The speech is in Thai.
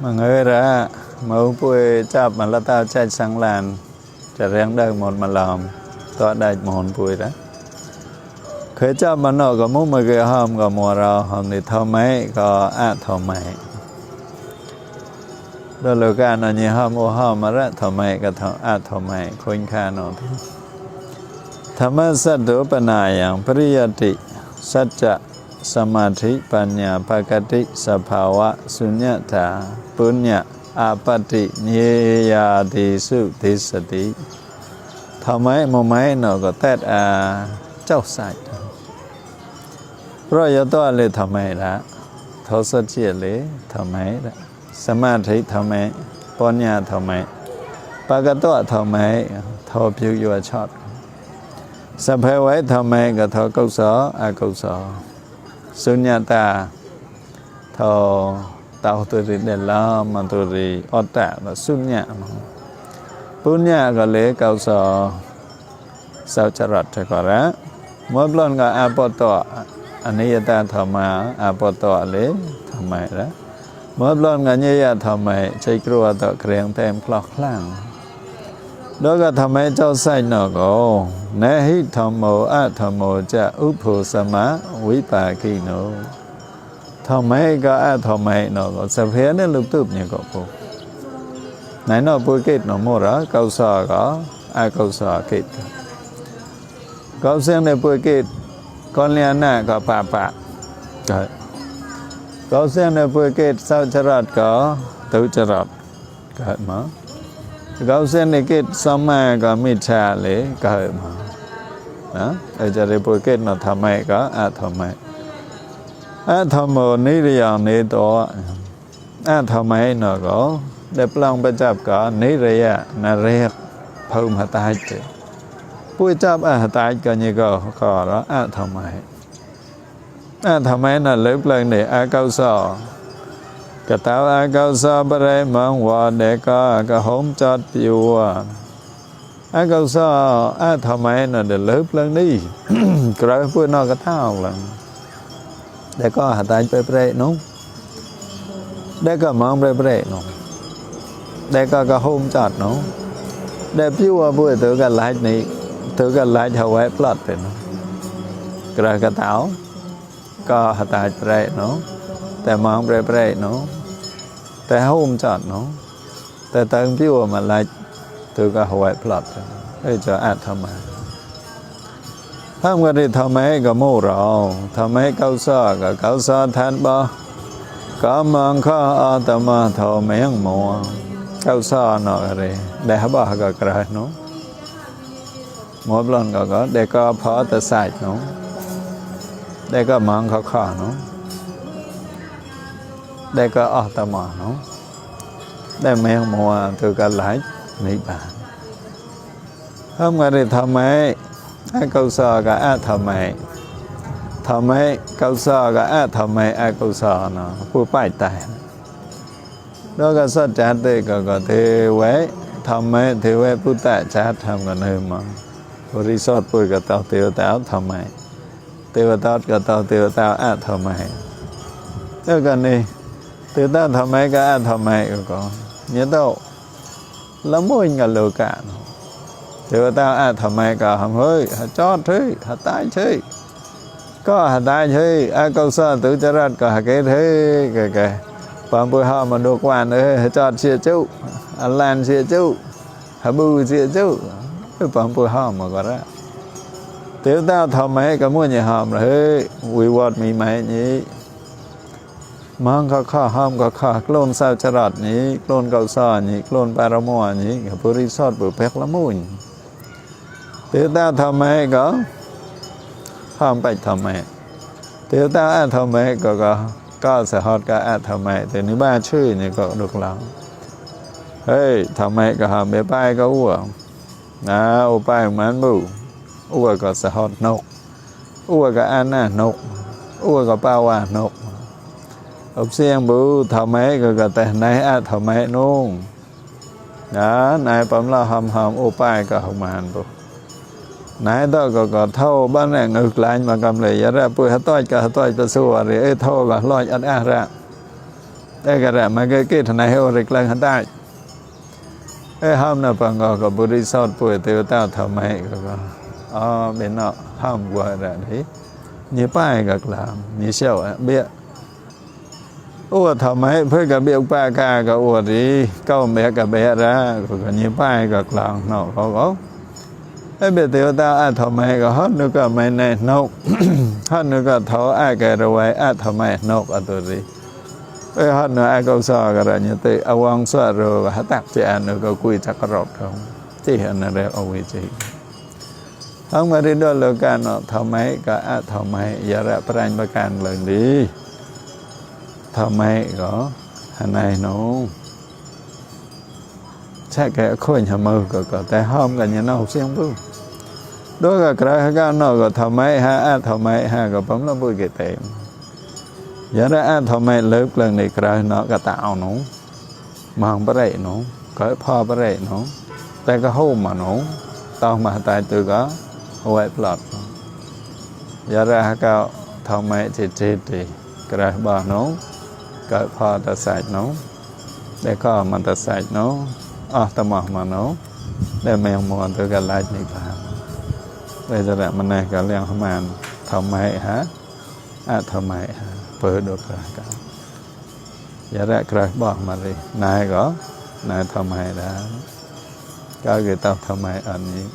mà người ra mẫu bùi chạp mà là tao chạy sang làn จะเรียงได้หมดมาลอมตัวได้หมอนปุยนะเคยจับมันนอกก็มุมาเกยหอมก็มัวเราหอมนี่เท่าไหมก็อาเท่าไหมแล้วเราการอันนี้หอมโอหอมมาละเท่าไหมก็เท่าอาเท่าไหมคนค่านาะธรรมสัตตุปนายังปริยติสัจจะ สมาธิปัญญาภกติสภาวะสุญญตาปุญญาอาปติเนยาติสุติสติทำไมมไมเนาะก็แตดอาเจ้าสัจเพราะยตัวเลยทำไมละทศเจียเลยทำไมละสมาธิทำไมปัญญาทำไมปกตัวทำไมทอผิวยัวชอบสภาวะทำไมก็ทอกุศลอกุศล สุญญตาทอตาตุริเดลามันตุริอตตะละสุญญะปุญญะก็เลยเกาสอสาวจรัตถกระมดลนก็อาปตะอนิยตาธรรมาอาปตะเลยธรรมะละมดลนก็เนยธรรมะใจกลัวต่อเครียงเต็มคลอกคลั่ง แล้วก็ทำให้เจ้าไส้หนอกโอ้นหิธรรมโออะธรรมโอจะอุปุสมะวิปากิโนทำไมก็อะทำไมหนอกสเพียนี่ลุกตุบเนี่ยก็ปุ๊ไหนนอปุกิดหนอมระเกาสาก็อะเกาสากิตก็เสียงในปุกิดก้อนเลียนหน้าก็ปะปะก็ก็เสียงในปุกิดเศร้าจรัดก็ตุจรัดก็มา gauseniket samaya mitha le kahe ma na ajare poket na thamai ka athamai athamo niriyang ne to athamai na ko ได้ปลองประจับก็นิเรียนาเรกเพิ่มหตายเจปุ้ยจับอาหตายก็นี่ก็ก็แล้วอาทำไมอาทำไมน่ะเล็บเลยเนี่ยอาเก้าสอ กตาวกาสาบเรมังวาเดกากะหมจัดอยู่อาเกาสาอาทำไมน่ะเดือดเลิฟเรื่องนี้กระพูดนอกกระท่าหลังแต่ก็หาตายไปเปรย์น้องได้ก็มองไปเปรย์น้องได้ก็กระหมจัดน้องได้พิว่าพูดถึงกันหลายนี่ถึงกันหลายเทวไว้ปลอดเป็นกระกระเต๋าก็หาตายเปรย์น้องแต่มองเปรย์น้องาะแต่ตั้งพิวมาไล่ตัวก็หวยพลัดเลยจะอาจทำไมทำกันได้ทำไมก็มู่เราทำไมเก้าซาก็เก้าซาแทนบ่ก็มังข้าอาตมาทอแมงมัวเก้าซาเนาะอะไรได้บ่ก็กระเนาะมอบลอนก็ก็ได้ก็พอแต่ใส่เนาะได้ก็มังข้าข้าเนาะ ได้ก็อัตมาเนาะได้แมงมัวตัวก็หลายนิบานทำงานได้ทำไมไอากุศลก็อาทำไมทำไมกุศลก็อาทำไมไอากุศลเนาะผู้ป้ายตายแล้วก็สัจจะเตก็ก็เทไว้ทำไมเทไว้ผู้แต่จัดทำกันเนิมมาบริสุทธิ์ปุ๋ยก็เตาเตียวเตาทำไมเตีวเตาก็เตาเตียวเตาอาทำไมแล้วกันนี่ ยแกแกปามปุยหามาดูกวานเอ้ยจอดเสียจุอัลลันเสียจุฮาบูเสียจุปามปุยหามาก็แล้วเทวตาทำไมก็มั่วเนี่ยหามเฮ้ยวิวัฒมีไหม นี้มังก็ข้าห้ามก็ข้าโคลนสาวจรัตนี้โคลนเกาซานี้โคลนปารมัวนี้ปุริสอดปุเพกละมุน tiểu ta thầm mẹ có không bạch thầm mẹ tiểu ta à thầm mẹ có có có sẽ hót cả à thầm mẹ thì nếu ba chữ này có được lắm hey thầm mẹ có hàm bế bay có ua à ô bay mán bù ua có sẽ hót nốc ua có ăn à nốc ua có bao à nốc ốp xiên bù thầm mẹ có có tè này à thầm mẹ nung đó này bấm là hầm hầm ô bay có hầm hàn bù นายต่อก็ก็เท่าบ้านแรงอึกลายมากำเลยยาระปุยหะต้อยก็หะต้อยตะสู้อะไรเอ้เท่าก็ลอยอัดอาระแต่ก็ได้มาเกิดเกิดทนายให้โอริกลังหันได้เอ้ห้ามนะปังก็กับบริสุทธิ์ป่วยเตวต้าทำไมก็ก็อ๋อเป็นเนาะห้ามกว่าอะไรนี่ป้ายก็กลามนี่เชี่ยวเบี้ย โอ้ทำไมเพื่อกับเบี้ยป้ากาก็อวดดีเก้าเบียกับเบียละก็ก็นี่ป้ายก็กลางเนาะเขาก็ไอ้เบียเตียวตาอาทำไมก็ฮอดนึกก็ไม่แน่นกฮอดนึกก็เท้าอาแกระไว้อาทำไมนกอัตัวนี้ไอ้ฮอดนึกอาก็สอกันเนี่ยเตะอวังสวรก็ฮัตักเจอันนึกก็คุยจักรอบทองที่อันนั้นเรียกเอาไว้จีทั้งมาเรียนด้วยเลการเนาะทำไมก็อาทำไมอย่าระประนประการเรื่องดี 밤에 이거 하나에 놓 chắc khôi nhà mơ có có tại hôm cả nhà nó học sinh bưu đó là cái cái nó có thầm mấy ha à thầm mấy ha, có bấm nó bưu cái tệ giờ đó à thầm mấy lớp lần này cái nó có tạo nó mang bả rệ nó có pha bả rệ nó tại cái hôm mà nó, tao mà tại từ có hồi plot giờ ra cái thầm mấy chết chết thì cái bà nó cái pha ta sạch nó để có mà ta sạch nó อ๋อตมอมาโนได้แมงมอนตัวกันไล่นี่ป่าได้จะแบบมันในการเลี้ยงขมานทำไมฮะอะทำไมฮะเปิดดูกระกันอย่าได้กระบอกมาเลยนายก็นายทำไมได้ก็คือต้องทำไมอันนี้